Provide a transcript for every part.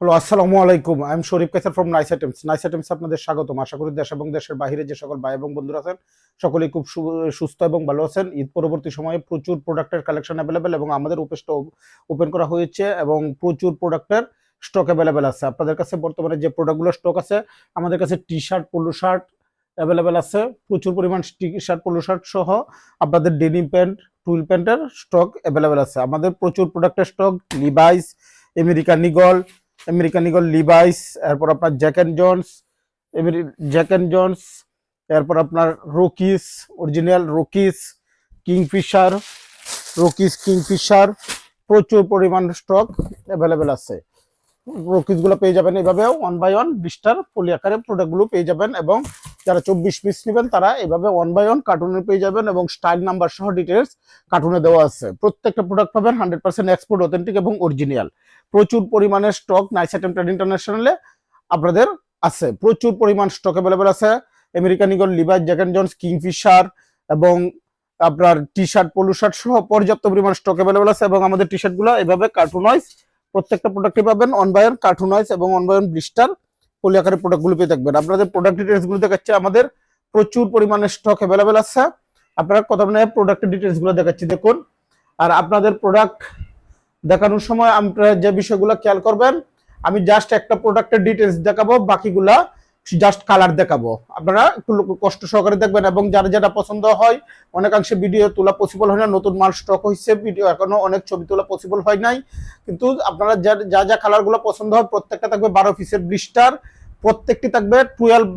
Hello, আসসালামু আলাইকুম। I am Sharif Kasar from Nice Items Nice Items আপনাদের স্বাগতম। আশা করি দেশ এবং দেশের বাইরে যে সকল ভাই এবং বন্ধুরা আছেন, সকলেই খুব সুস্থ এবং ভালো আছেন। ঈদ পরবর্তী সময়ে প্রচুর প্রোডাক্টের কালেকশন অ্যাভেলেবেল এবং আমাদের উপেসটা ওপেন করা হয়েছে এবং প্রচুর প্রোডাক্টের স্টক অ্যাভেলেবেল আছে। আপনাদের কাছে বর্তমানে যে প্রোডাক্টগুলো স্টক আছে, আমাদের কাছে T shirt polo shirt available আছে। প্রচুর পরিমাণ টি শার্ট পোলো শার্ট সহ আপনাদের ডেনিম প্যান্ট টুইল প্যান্টের স্টক অ্যাভেলেবেল আছে। আমাদের প্রচুর প্রোডাক্টের stock Levi's American Eagle American Eagle Levi's এরপর আপনার Jack and Jones Jack and Jones এরপর আপনার Rockies original Rockies Kingfisher Rockies Kingfisher প্রচুর পরিমাণ স্টক অ্যাভেলেবেল আছে। রোকিসগুলো পেয়ে যাবেন এইভাবে ওয়ান বাই ওয়ান বিশটার পলি আকারে প্রোডাক্টগুলো পেয়ে যাবেন এবং যারা চব্বিশ পিস নেবেন, তারা এভাবে ওয়ান বাই ওয়ান কার্টুনে পেয়ে যাবেন এবং স্টাইল নাম্বার সহ ডিটেলস কার্টুনে দেওয়া আছে। প্রত্যেকটা প্রোডাক্ট পাবেন হান্ড্রেড পার্সেন্ট এক্সপোর্ট অথেন্টিক এবং অরিজিনাল প্রচুর পরিমাণে স্টক নাইস আইটেম ট্রেড ইন্টারন্যাশনালে আপনাদের আছে। প্রচুর পরিমাণ স্টক অ্যাভেলেবেল আছে। American Eagle Levi's Jack and Jones Kingfisher এবং আপনার টি শার্ট পলু শার্ট সহ পর্যাপ্ত পরিমাণ স্টক অ্যাভেলেবেল আছে এবং আমাদের টি শার্টগুলো এভাবে কার্টুন ওয়াইজ প্রত্যেকটা প্রোডাক্টে পাবেন। One by one carton wise এবং one by one blister poly আকারে প্রোডাক্টগুলো পেয়ে থাকবেন। আপনাদের প্রোডাক্ট ডিটেলসগুলো দেখাচ্ছে, আমাদের প্রচুর পরিমাণে স্টক অ্যাভেলেবেল আছে। আপনারা কথা মানে প্রোডাক্টের ডিটেলসগুলো দেখাচ্ছি, দেখুন। আর আপনাদের প্রোডাক্ট দেখানোর সময় আপনারা যে বিষয়গুলো খেয়াল করবেন, আমি জাস্ট একটা প্রোডাক্টের ডিটেলস দেখাবো, বাকিগুলা জাস্ট কালার দেখাবো। আপনারা একটু কষ্ট সহকারে দেখবেন এবং যারা যেটা পছন্দ হয়, অনেকাংশে ভিডিও তোলা পসিবল হয় না, নতুন মাল স্টক হয়েছে ভিডিও এখনও অনেক ছবি তোলা পসিবল হয় নাই। কিন্তু আপনারা যা যা কালারগুলো পছন্দ হয়, প্রত্যেকটা থাকবে বারো পিসের ব্লিস্টার প্রত্যেকটি থাকবে twelve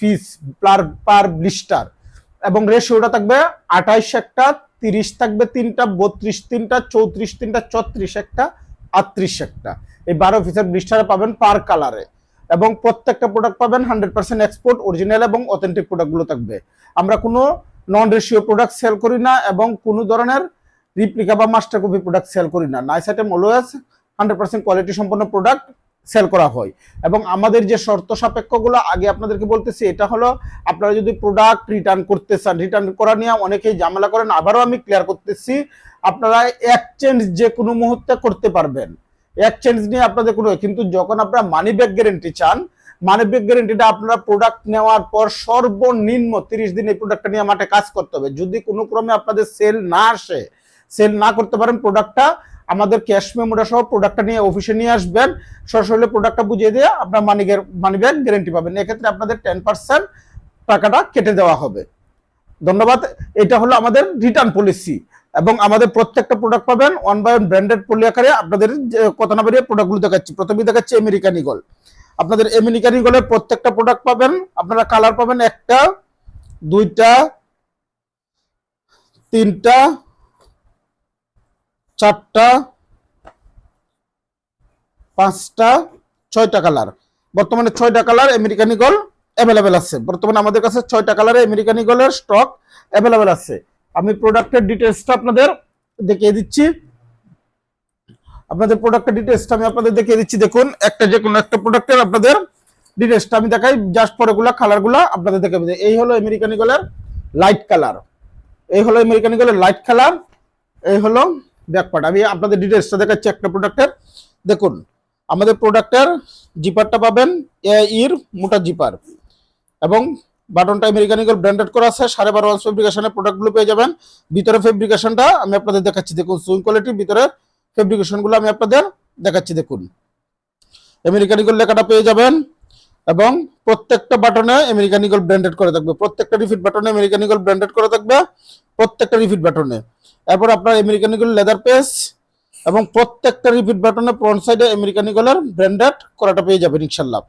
piece per per blister এবং রেশিওটা থাকবে আঠাইশ একটা, তিরিশ থাকবে তিনটা, বত্রিশ তিনটা, চৌত্রিশ তিনটা, ছত্রিশ একটা, আটত্রিশ একটা। এই বারো পিসের ব্লিস্টারে পাবেন পার কালারে এবং প্রত্যেকটা প্রোডাক্ট পাবেন হান্ড্রেড পার্সেন্ট এক্সপোর্ট অরিজিনাল এবং অথেন্টিক প্রোডাক্টগুলো থাকবে। আমরা কোনো নন রেশিও প্রোডাক্ট সেল করি না এবং কোনো ধরনের রিপ্লিকা বা মাস্টার কপি প্রোডাক্ট সেল করি না। Nice Item always hundred percent quality সম্পন্ন প্রোডাক্ট সেল করা হয়। এবং আমাদের যে শর্ত সাপেক্ষগুলো আগে আপনাদেরকে বলতেছি, এটা হলো আপনারা যদি প্রোডাক্ট রিটার্ন করতে চান রিটার্ন করা নিয়ে অনেকেই ঝামেলা করেন, আবারও আমি ক্লিয়ার করতেছি, আপনারা এক্সচেঞ্জ যে কোনো মুহূর্তে করতে পারবেন। এক্সচেঞ্জ নিয়ে আপনাদের কোনো কিন্তু যখন আপনারা মানি ব্যাক গ্যারেন্টি চান মানি ব্যাক গ্যারেন্টিটা আপনারা প্রোডাক্ট নেওয়ার পর সর্বনিম্ন তিরিশ দিন এই প্রোডাক্টটা নিয়ে মাঠে কাজ করতে হবে। যদি কোনো ক্রমে আপনাদের সেল না আসে সেল না করতে পারেন প্রোডাক্টটা আমাদের ক্যাশ মেমোটা সহ প্রোডাক্টটা নিয়ে অফিসে নিয়ে আসবেন। সরাসরি প্রোডাক্টটা বুঝিয়ে দিয়ে আপনার মানি মানি ব্যাক গ্যারেন্টি পাবেন। এক্ষেত্রে আপনাদের টেন পার্সেন্ট টাকাটা কেটে দেওয়া হবে। ধন্যবাদ। এটা হলো আমাদের রিটার্ন পলিসি এবং আমাদের প্রত্যেকটা প্রোডাক্ট পাবেন one by one branded poly আকারে আপনাদের কথা না প্রোডাক্টগুলো দেখাচ্ছি। প্রথমেই দেখাচ্ছি আমেরিকান ইগল আপনাদের আমেরিকান ইগলের প্রত্যেকটা প্রোডাক্ট পাবেন। আপনারা কালার পাবেন একটা, দুইটা, তিনটা, চারটা, পাঁচটা, ছয়টা কালার বর্তমানে ছয়টা কালার আমেরিকান ইগল অ্যাভেলেবেল আছে। বর্তমানে আমাদের কাছে ছয়টা কালারে আমেরিকান ইগলের স্টক অ্যাভেলেবেল আছে। আমি প্রোডাক্টের ডিটেলসটা আপনাদের দেখিয়ে দিচ্ছি। আপনাদের প্রোডাক্টের ডিটেলসটা আমি আপনাদের দেখিয়ে দিচ্ছি। দেখুন, একটা যে কোনো একটা প্রোডাক্টের আপনাদের ডিটেলসটা আমি দেখাই জাস্ট পরেগুলা কালারগুলা আপনাদের দেখে। এই হলো আমেরিকান ইগলের লাইট কালার এই হলো আমেরিকান ইগলের লাইট কালার এই হলো ব্যাকপার্ট আমি আপনাদের ডিটেলসটা দেখাচ্ছি একটা প্রোডাক্টের দেখুন, আমাদের প্রোডাক্টের জিপারটা পাবেন এ ইর মোটা জিপার এবং বাটনটা আমেরিকান ইগল ব্র্যান্ডেড করা আছে, সাড়ে বারো ওয়ান্স ফেব্রিকেশনের প্রোডাক্টগুলো পেয়ে যাবেন। ভিতরে ফেব্রিকেশনটা আমি আপনাদের দেখাচ্ছি, দেখুন সুইং কোয়ালিটির ভিতরে ফেব্রিকেশনগুলো আমি আপনাদের দেখাচ্ছি, দেখুন। আমেরিকান ইগল লেখাটা পেয়ে যাবেন এবং প্রত্যেকটা বাটনে আমেরিকান ইগল ব্র্যান্ডেড করে থাকবে। প্রত্যেকটা রিফিট বাটনে আমেরিকান ইগল ব্র্যান্ডেড করে থাকবে, প্রত্যেকটা রিফিট বাটনে। এরপর আপনার আমেরিকান ইগল লেদার পেস এবং প্রত্যেকটা রিপিট বাটনে ফ্রন্ট সাইডে আমেরিকান ইগলের ব্র্যান্ডেড করাটা পেয়ে যাবেন, ইনশাল্লাহ।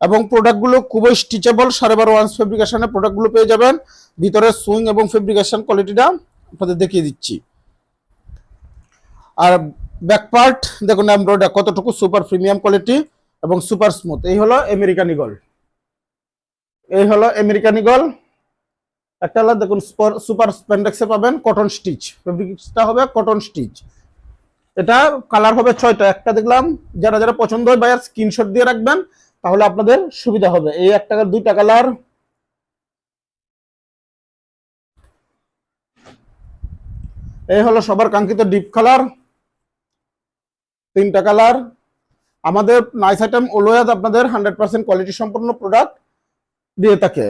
এবং প্রোডাক্টগুলো খুবই স্টিচেবল সাড়ে বারো ওয়ান্স ফেব্রিকেশনের প্রোডাক্টগুলো পেয়ে যাবেন। ভিতরে সুইং এবং ফেব্রিকেশন কোয়ালিটিটা আপনাদের দেখিয়ে দিচ্ছি। আর ব্যাক পার্ট দেখুন এমব্রয়ডারি কতটুকু সুপার প্রিমিয়াম কোয়ালিটি এবং সুপার স্মুথ এই হলো আমেরিকান ইগল এই হলো আমেরিকান ইগল একটা হলো দেখুন সুপার স্প্যান্ডেক্সে পাবেন কটন স্টিচ ফেব্রিক্সটা হবে কটন স্টিচ এটা কালার হবে ছয়টা। একটা দেখলাম, যারা যারা পছন্দ হয় ভাইয়ার স্ক্রিনশট দিয়ে রাখবেন। তাহলে আপনাদের সুবিধা হবে। এই একটা দুইটা কালার। এই হলো সবার কাঙ্ক্ষিত ডিপ কালার। তিনটা কালার। আমাদের নাইস আইটেম অলওয়েজ আপনাদের হান্ড্রেড পার্সেন্ট কোয়ালিটি সম্পন্ন প্রোডাক্ট দিয়ে থাকে।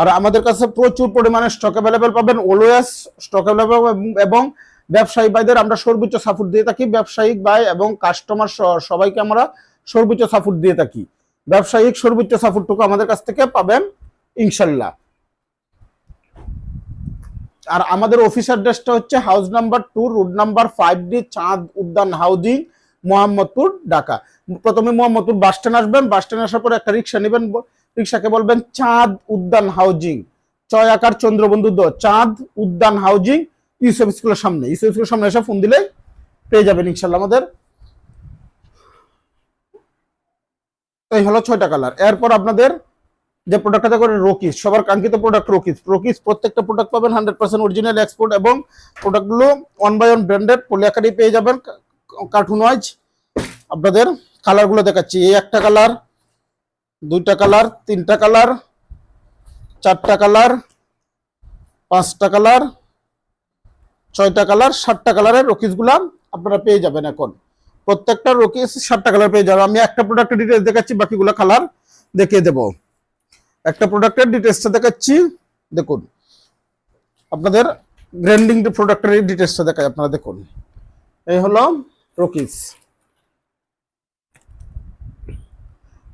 আর আমাদের কাছে প্রচুর পরিমাণে স্টক অ্যাভেলেবেল পাবেন অলওয়েজ স্টক অ্যাভেলেবেল এবং ব্যবসায়ী ভাইদের আমরা সর্বোচ্চ সাপোর্ট দিয়ে থাকি। ব্যবসায়িক ভাই এবং কাস্টমার সবাইকে আমরা সর্বোচ্চ সাপোর্ট দিয়ে থাকি। ব্যবসায়িক সর্বোচ্চ সাপোর্টটুকু আমাদের কাছ থেকে পাবেন, ইনশাল্লাহ। আর আমাদের অফিস অ্যাড্রেসটা হচ্ছে house number two road number five D Chand Udyan housing Mohammadpur, Dhaka. প্রথমে মোহাম্মদপুর বাস স্ট্যান্ড আসবেন বাস স্ট্যান্ড আসার পরে একটা রিক্সা নেবেন রিক্সাকে বলবেন চাঁদ উদ্যান হাউজিং ছয় আকার চন্দ্রবন্ধু দ চাঁদ উদ্যান হাউজিং ইউসেফ স্কুলের সামনে। ইউসেফ স্কুলের সামনে এসে ফোন দিলে পেয়ে যাবেন ইনশাল্লাহ আমাদের। এই হলো ছয়টা কালার এরপর আপনাদের যে প্রোডাক্টটা করে রকিস সবার কাঙ্ক্ষিত প্রোডাক্ট রকিস রকিস প্রত্যেকটা প্রোডাক্ট পাবেন হান্ড্রেড পার্সেন্ট অরিজিনাল এক্সপোর্ট এবং প্রোডাক্টগুলো ওয়ান বাই ওয়ান ব্র্যান্ডেড পলিয়াকারি পেয়ে যাবেন কার্টুন ওয়াইজ আপনাদের কালারগুলো দেখাচ্ছি। এই একটা কালার দুইটা কালার তিনটা কালার চারটা কালার পাঁচটা কালার ছয়টা কালার সাতটা কালারের রকিসগুলা আপনারা পেয়ে যাবেন এখন। প্রত্যেকটা রকিস সাতটা কালার পেয়ে যাবে। আমি একটা প্রোডাক্টের ডিটেলস দেখাচ্ছি, বাকিগুলো কালার দেখিয়ে দেবো। একটা প্রোডাক্টের ডিটেলসটা দেখাচ্ছি। দেখুন, আপনাদের গ্র্যান্ডিং প্রোডাক্টের ডিটেলসটা দেখাই, আপনারা দেখুন। এই হলো রকিস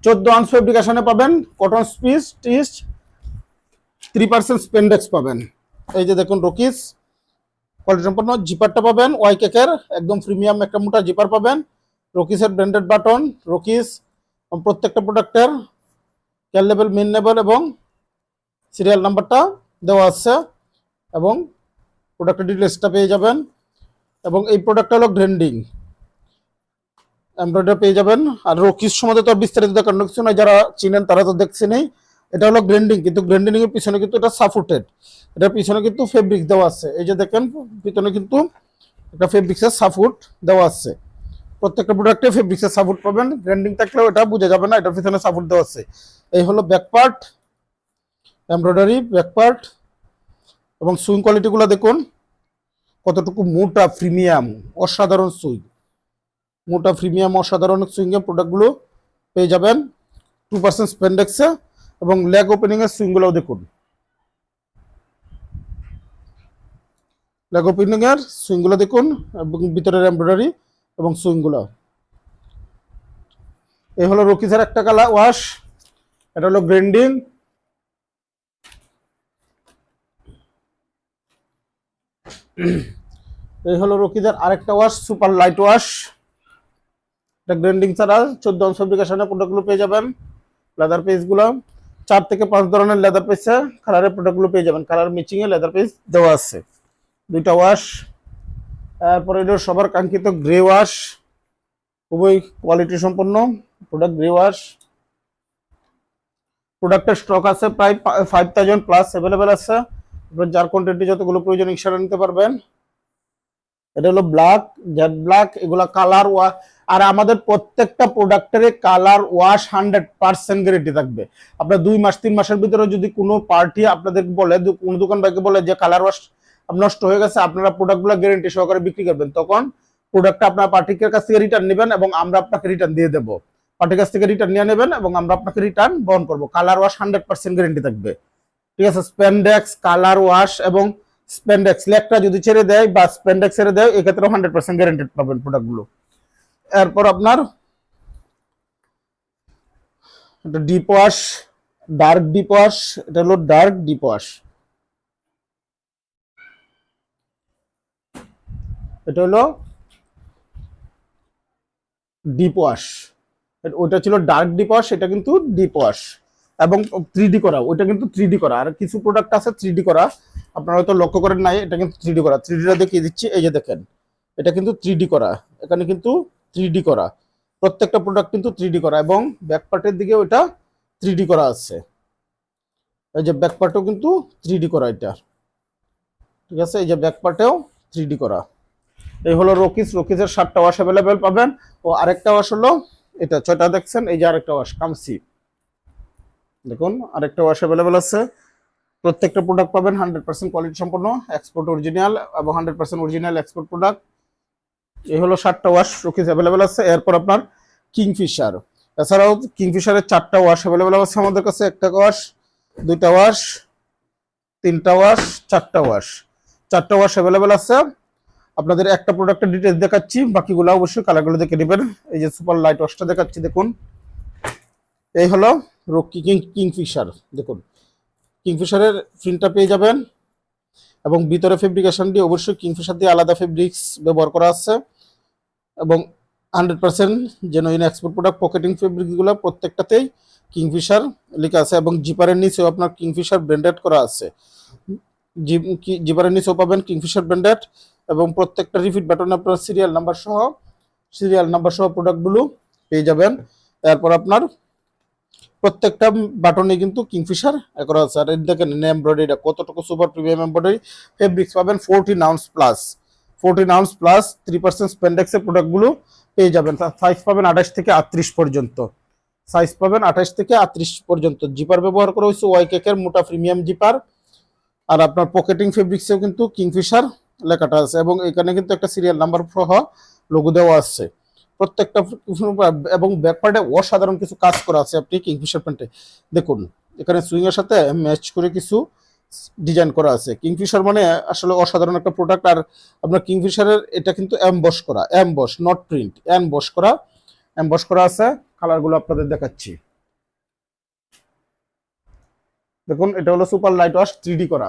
চোদ্দ আনস ফেব্রিকেশনে পাবেন কটন স্পিচ টিস থ্রি পার্সেন্ট স্পেন্ডেক্স পাবেন। এই যে দেখুন রকিস কোয়ালিটি সম্পন্ন জিপারটা পাবেন ওয়াই কেকের একদম প্রিমিয়াম একটা মোটা জিপার পাবেন রকিসের ব্র্যান্ডেড বাটন রকিস প্রত্যেকটা প্রোডাক্টের ক্যাল লেভেল মেন লেভেল এবং সিরিয়াল নাম্বারটা দেওয়া আছে, এবং প্রোডাক্টের ডিটেলসটা পেয়ে যাবেন, এবং এই প্রোডাক্টটা হলো গ্রেন্ডিং এমব্রয়ডারি পেয়ে যাবেন, আর রকিস সম্বন্ধে তো বিস্তারিত দেখার কিছু নয় যারা চিনেন তারা তো দেখছেনই। এটা হলো গ্রেন্ডিং কিন্তু গ্রেন্ডিং এর পিছনে কিন্তু এটা সাপোর্টেড এটার পিছনে কিন্তু ফেব্রিক দেওয়া আছে। এই যে দেখেন, পিছনে কিন্তু একটা ফেব্রিক্সের সাপোর্ট দেওয়া আছে। প্রত্যেকটা প্রোডাক্টে ফেব্রিক্সের সাপোর্ট পাবেন। গ্রেন্ডিং থাকলেও এটা বোঝা যাবে না, এটার পিছনে সাপোর্ট দেওয়া আছে। এই হলো back part embroidery back part এবং সুইং কোয়ালিটিগুলো দেখুন, কতটুকু মোটা প্রিমিয়াম অসাধারণ সুইং মোটা প্রিমিয়াম অসাধারণ সুইংয়ের প্রোডাক্টগুলো পেয়ে যাবেন। টু পার্সেন্ট স্পেন্ডেক্সে এবং লেগ ওপেনিং ওপেনিংয়ের সুইংগুলোও দেখুন। লেগ ওপেনিং ওপেনিংয়ের সুইংগুলো দেখুন, এবং ভিতরের এমব্রয়ডারি এবং সুইংগুলো এই হলো রকিসের একটা কালার ওয়াশ এটা হলো গ্রেন্ডিং এই হলো রকিদের আরেকটা ওয়াশ সুপার লাইট ওয়াশ এটা গ্রেন্ডিং ছাড়া চোদ্দ অংশ ফেব্রিকেশনের প্রোডাক্টগুলো পেয়ে যাবেন লেদার পেজগুলো চার থেকে পাঁচ ধরনের লেদার পেজে কালারের প্রোডাক্টগুলো পেয়ে যাবেন। Colour matching a leather patch দেওয়া আছে। দুইটা ওয়াশ তারপরে এটা সবার কাঙ্ক্ষিত গ্রে ওয়াশ খুবই কোয়ালিটি সম্পন্ন প্রোডাক্ট গ্রে ওয়াশ প্রোডাক্টের স্টক আছে প্রায় ফাইভ থাউজেন্ড প্লাস অ্যাভেলেবেল আছে। যার কোয়ান্টিটি যতগুলো প্রয়োজন ইনশাল্লাহ নিতে পারবেন। এটা হলো ব্ল্যাক জেড ব্ল্যাক এগুলা কালার ওয়া আর আমাদের প্রত্যেকটা প্রোডাক্টের colour wash hundred percent guarantee থাকবে। আপনার দুই মাস, তিন মাসের ভিতরে যদি কোনো পার্টি আপনাদের বলে কোনো দোকান ভাইকে বলে যে কালার ওয়াশ নষ্ট হয়ে গেছে, আপনারা প্রোডাক্টগুলো গ্যারেন্টি সহকারে বিক্রি করবেন, তখন প্রোডাক্টটা আপনার পার্টিকের কাছ থেকে রিটার্ন নেবেন এবং আমরা আপনাকে রিটার্ন দিয়ে দেবো। পার্টির কাছ থেকে রিটার্ন নিয়ে নেবেন এবং আমরা আপনাকে রিটার্ন বহন করব। Colour wash hundred percent guarantee থাকবে। ঠিক আছে স্পেন্ডেক্স কালার ওয়াশ এবং স্পেন্ডেক্স লেকটা যদি ছেড়ে দেয় বা স্পেন্ডেক্স ছেড়ে দেয়, এক্ষেত্রেও হান্ড্রেড পার্সেন্ট গ্যারেন্টেড পাবেন প্রোডাক্টগুলো এরপর আপনার এটা deep wash dark deep wash এটা হলো ডার্ক ডিপ ওয়াশ এটা হলো ডিপ ওয়াশ ওটা ছিল ডার্ক ডিপ ওয়াশ এটা কিন্তু ডিপ ওয়াশ এবং থ্রি করা, ওইটা কিন্তু থ্রি করা। আর কিছু প্রোডাক্ট আছে থ্রি করা। আপনারা হয়তো লক্ষ্য করেন নাই, এটা কিন্তু থ্রি করা। থ্রি ডিটা দেখিয়ে দিচ্ছি, এই যে দেখেন, এটা কিন্তু থ্রি করা। এখানে কিন্তু থ্রি করা। প্রত্যেকটা প্রোডাক্ট কিন্তু থ্রি করা এবং ব্যাক পার্টের দিকে ওটা থ্রি করা আছে। এই যে ব্যাক পার্টেও কিন্তু থ্রি করা এটা। ঠিক আছে? এই যে ব্যাক পার্টেও থ্রি করা। এই হলো রকিস রকিসের সাতটা ওয়াশ অ্যাভেলেবেল পাবেন। ও আরেকটা ওয়াশ হলো এটা। ছয়টা দেখছেন? এই যে আরেকটা ওয়াশ কামসি দেখুন, আরেকটা ওয়াশ অ্যাভেলেবেল আছে। প্রত্যেকটা প্রোডাক্ট পাবেন। হান্ড্রেড পার্সেন্ট কোয়ালিটি সম্পন্ন এক্সপোর্ট অরিজিনাল এবং hundred percent original export product এই হলো সাতটা ওয়াশ রকিস অ্যাভেলেবেল আছে। এরপর আপনার কিংফিশার এছাড়াও কিংফিশারের চারটা ওয়াশ অ্যাভেলেবেল আছে আমাদের কাছে। একটা ওয়াশ দুইটা ওয়াশ তিনটা ওয়াশ চারটা ওয়াশ চারটা ওয়াশ অ্যাভেলেবেল আছে। আপনাদের একটা প্রোডাক্টের ডিটেলস দেখাচ্ছি। বাকিগুলো অবশ্যই কালারগুলো দেখে নেবেন। এই যে সুপার লাইট ওয়াশটা দেখাচ্ছি, দেখুন। এই হলো রকি কিং কিংফিশার দেখুন। কিংফিশারের প্রিন্টটা পেয়ে যাবেন। এবং ভিতরে ফেব্রিকেশনটি অবশ্যই কিংফিশার দিয়ে আলাদা ফেব্রিক্স ব্যবহার করা আছে। এবং hundred percent genuine export product pocketing ফেব্রিকগুলো প্রত্যেকটাতেই কিংফিশার লেখা আছে এবং জিপারের নিচেও আপনার কিংফিশার ব্র্যান্ডেড করা আছে। জিপারের নিচেও পাবেন কিংফিশার ব্র্যান্ডেড এবং প্রত্যেকটা রিপিট বাটনে আপনার সিরিয়াল নাম্বার সহ সিরিয়াল নাম্বার সহ প্রোডাক্টগুলো পেয়ে যাবেন। তারপর আপনার প্রত্যেকটা বাটনে কিন্তু কিংফিশার করা আছে। আর দেখেন এমব্রয়ডারিটা কতটুকু সুপার প্রিমিয়াম এমব্রয়ডারি ফেব্রিক্স পাবেন fourteen ounce plus fourteen ounce plus three percent স্পেন্ডেক্সের প্রোডাক্টগুলো পেয়ে যাবেন। সাইজ পাবেন আঠাশ থেকে আটত্রিশ পর্যন্ত। সাইজ পাবেন আঠাশ থেকে আটত্রিশ পর্যন্ত। জিপার ব্যবহার করা হয়েছে ওয়াই কেকের মোটা প্রিমিয়াম জিপার আর আপনার পকেটিং ফেব্রিক্সেও কিন্তু কিংফিশার লেখাটা আছে। এবং এখানে কিন্তু একটা সিরিয়াল নাম্বার সহ লোগো দেওয়া আছে। প্রত্যেকটা এবং ব্যাকপার্টে অসাধারণ কিছু কাজ করা আছে। আপনি কিংফিশার প্যান্টে দেখুন, এখানে সুইং এর সাথে ম্যাচ করে কিছু ডিজাইন করা আছে। কিংফিশার মানে আসলে অসাধারণ একটা প্রোডাক্ট আর আপনার কিংফিশারের এটা কিন্তু অ্যাম্বস করা অ্যাম্বস নট প্রিন্ট অ্যাম্বস করা অ্যাম্বস করা আছে। কালারগুলো আপনাদের দেখাচ্ছি। দেখুন, এটা হলো সুপার লাইট ওয়াশ থ্রি করা।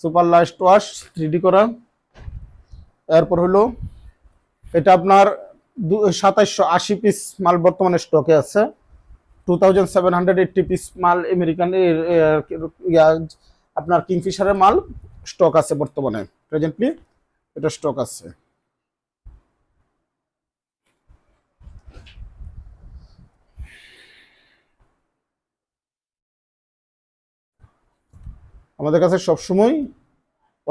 সুপার লাইট ওয়াশ থ্রি করা। এরপর হলো, এটা আপনার সাতাইশশো আশি পিস মাল বর্তমানে স্টকে আছে। Two thousand seven hundred eighty piece মাল আমেরিকান আপনার কিংফিশারের মাল স্টক আছে বর্তমানে প্রেজেন্টলি এটা স্টক আছে। আমাদের কাছে সবসময়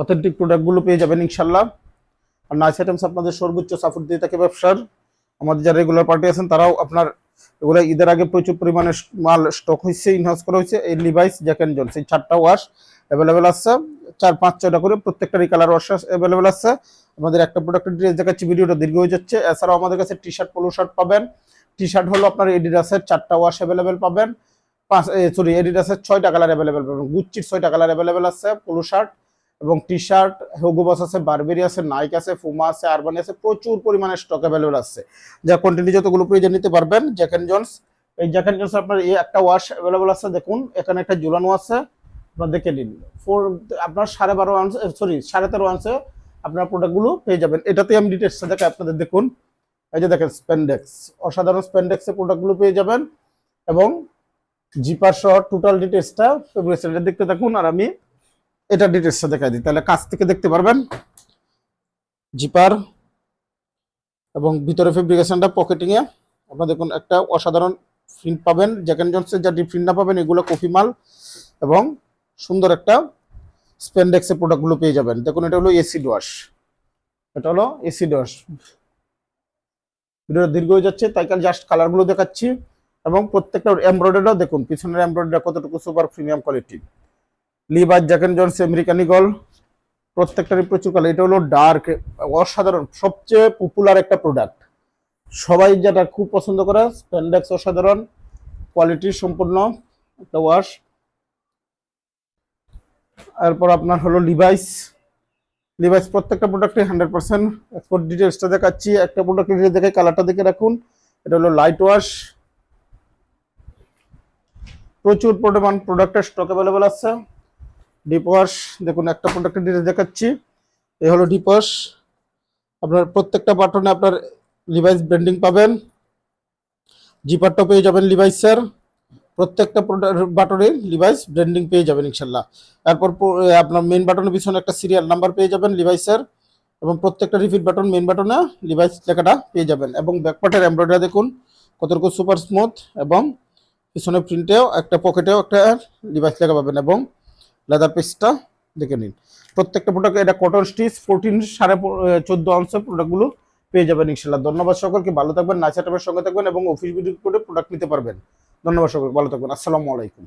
অথেন্টিক প্রোডাক্টগুলো পেয়ে যাবেন ইনশাল্লাহ। আর নাইস আইটেমস আপনাদের সর্বোচ্চ সাপোর্ট দিয়ে থাকে ব্যবসার। আমাদের যারা রেগুলার পার্টি আছেন, তারাও আপনার এগুলো ঈদের আগে প্রচুর পরিমাণে মাল স্টক হয়েছে ইনহাউস করা হয়েছে এই লিভাইস জ্যাক অ্যান্ড জনস এই চারটা ওয়াশ অ্যাভেলেবেল আছে। চার, পাঁচ, ছয়টা করে প্রত্যেকটারই কালার ওয়াশ অ্যাভেলেবেল আছে। আমাদের একটা প্রোডাক্টের ড্রেস দেখাচ্ছি, ভিডিওটা দীর্ঘ হয়ে যাচ্ছে। এছাড়াও আমাদের কাছে টি শার্ট পোলো শার্ট পাবেন। টি শার্ট হলো আপনার এডিডাসের চারটা ওয়াশ অ্যাভেলেবেল পাবেন। পাঁচ সরি এডিডাসের ছয়টা কালার অ্যাভেলেবেল পাবেন। গুচ্ছির ছয়টা কালার অ্যাভেলেবেল আছে পোলো শার্ট এবং টি শার্ট হেগোবাস আছে বারবেরি আছে নাইক আছে ফুমা আছে আরবানি আছে, প্রচুর পরিমাণে স্টক অ্যাভেলেবল আছে। যা কন্টিনিউ যতগুলো প্রয়োজন নিতে পারবেন জ্যাকেন জন্স এই জ্যাক অ্যান্ড জন্স আপনার এই একটা ওয়াশ অ্যাভেলেবল আছে, দেখুন, এখানে একটা ঝুলানো আছে, আপনার দেখে নিন। ফোর আপনার সাড়ে বারো আনস সরি সাড়ে তেরো আনসে আপনার প্রোডাক্টগুলো পেয়ে যাবেন। এটাতে আমি ডিটেলসটা দেখে আপনাদের, দেখুন। এই যে দেখেন স্পেন্ডেক্স অসাধারণ স্পেন্ডেক্সের প্রোডাক্টগুলো পেয়ে যাবেন এবং জিপার সহ টোটাল ডিটেলসটা দেখতে থাকুন। আর আমি এটা ডিটেলসটা দেখাই দিই। তাহলে কাছ থেকে দেখতে পারবেন জিপার এবং ভিতরে ফেব্রিকেশনটা পকেটিং এ। আপনার দেখুন, একটা অসাধারণ প্রিন্ট পাবেন। জ্যাকেন জনসের যা প্রিন্ট না পাবেন, এগুলো কফি মাল এবং সুন্দর একটা স্পেন্ডেক্সের প্রোডাক্টগুলো পেয়ে যাবেন। দেখুন, এটা হলো এসি ওয়াশ এটা হলো এসি ওয়াশ ভিডিওটা দীর্ঘ হয়ে যাচ্ছে, তাই কারণ জাস্ট কালারগুলো দেখাচ্ছি এবং প্রত্যেকটা এমব্রয়ডারিটাও দেখুন, পিছনের এমব্রয়ডারি কতটুকু super premium quality Levi's Jack and Jones, American Eagle, প্রত্যেকটারই প্রচুর কালার এটা হলো ডার্ক অসাধারণ, সবচেয়ে পপুলার একটা প্রোডাক্ট সবাই যেটা খুব পছন্দ করে স্প্যান্ডেক্স অসাধারণ কোয়ালিটি সম্পূর্ণ, একটা ওয়াশ এরপর আপনার হলো লিভাইস লিভাইস প্রত্যেকটা প্রোডাক্টে হান্ড্রেড পার্সেন্ট এক্সপোর্ট ডিটেলসটা দেখাচ্ছি, একটা প্রোডাক্ট দেখে কালারটা দেখে রাখুন। এটা হলো লাইট ওয়াশ প্রচুর পরিমাণ প্রোডাক্টের স্টক অ্যাভেলেবেল আছে। ডিপ ওয়াশ দেখুন, একটা প্রোডাক্টের ডিটেলস দেখাচ্ছি। এই হলো ডিপ ওয়াশ আপনার প্রত্যেকটা বাটনে আপনার লিভাইস ব্র্যান্ডিং পাবেন। জিপারটা পেয়ে যাবেন লিভাইসের প্রত্যেকটা প্রোডাক্ট বাটনে লিভাইস ব্র্যান্ডিং পেয়ে যাবেন, ইনশাল্লাহ। তারপর আপনার মেন বাটনের পিছনে একটা সিরিয়াল নাম্বার পেয়ে যাবেন লিভাইসের এবং প্রত্যেকটা রিপিট বাটন মেন বাটনে লিভাইস লেখাটা পেয়ে যাবেন। এবং ব্যাকপার্টের এমব্রয়ডারি দেখুন, কতটুকু সুপার স্মুথ এবং পিছনে প্রিন্টেও একটা পকেটেও একটা ডিভাইস লেখা পাবেন। এবং লেদার পিসটা দেখে নিন। প্রত্যেকটা প্রোডাক্ট এটা কটন স্টিচ ফোরটিন সাড়ে চোদ্দ অংশের প্রোডাক্টগুলো পেয়ে যাবেন ইনশাল্লাহ। ধন্যবাদ সকলকে, ভালো থাকবেন নাচা টাপের সঙ্গে থাকবেন এবং অফিস ভিডিও করে প্রোডাক্ট নিতে পারবেন। ধন্যবাদ সকলকে, ভালো থাকবেন। আসসালামু আলাইকুম।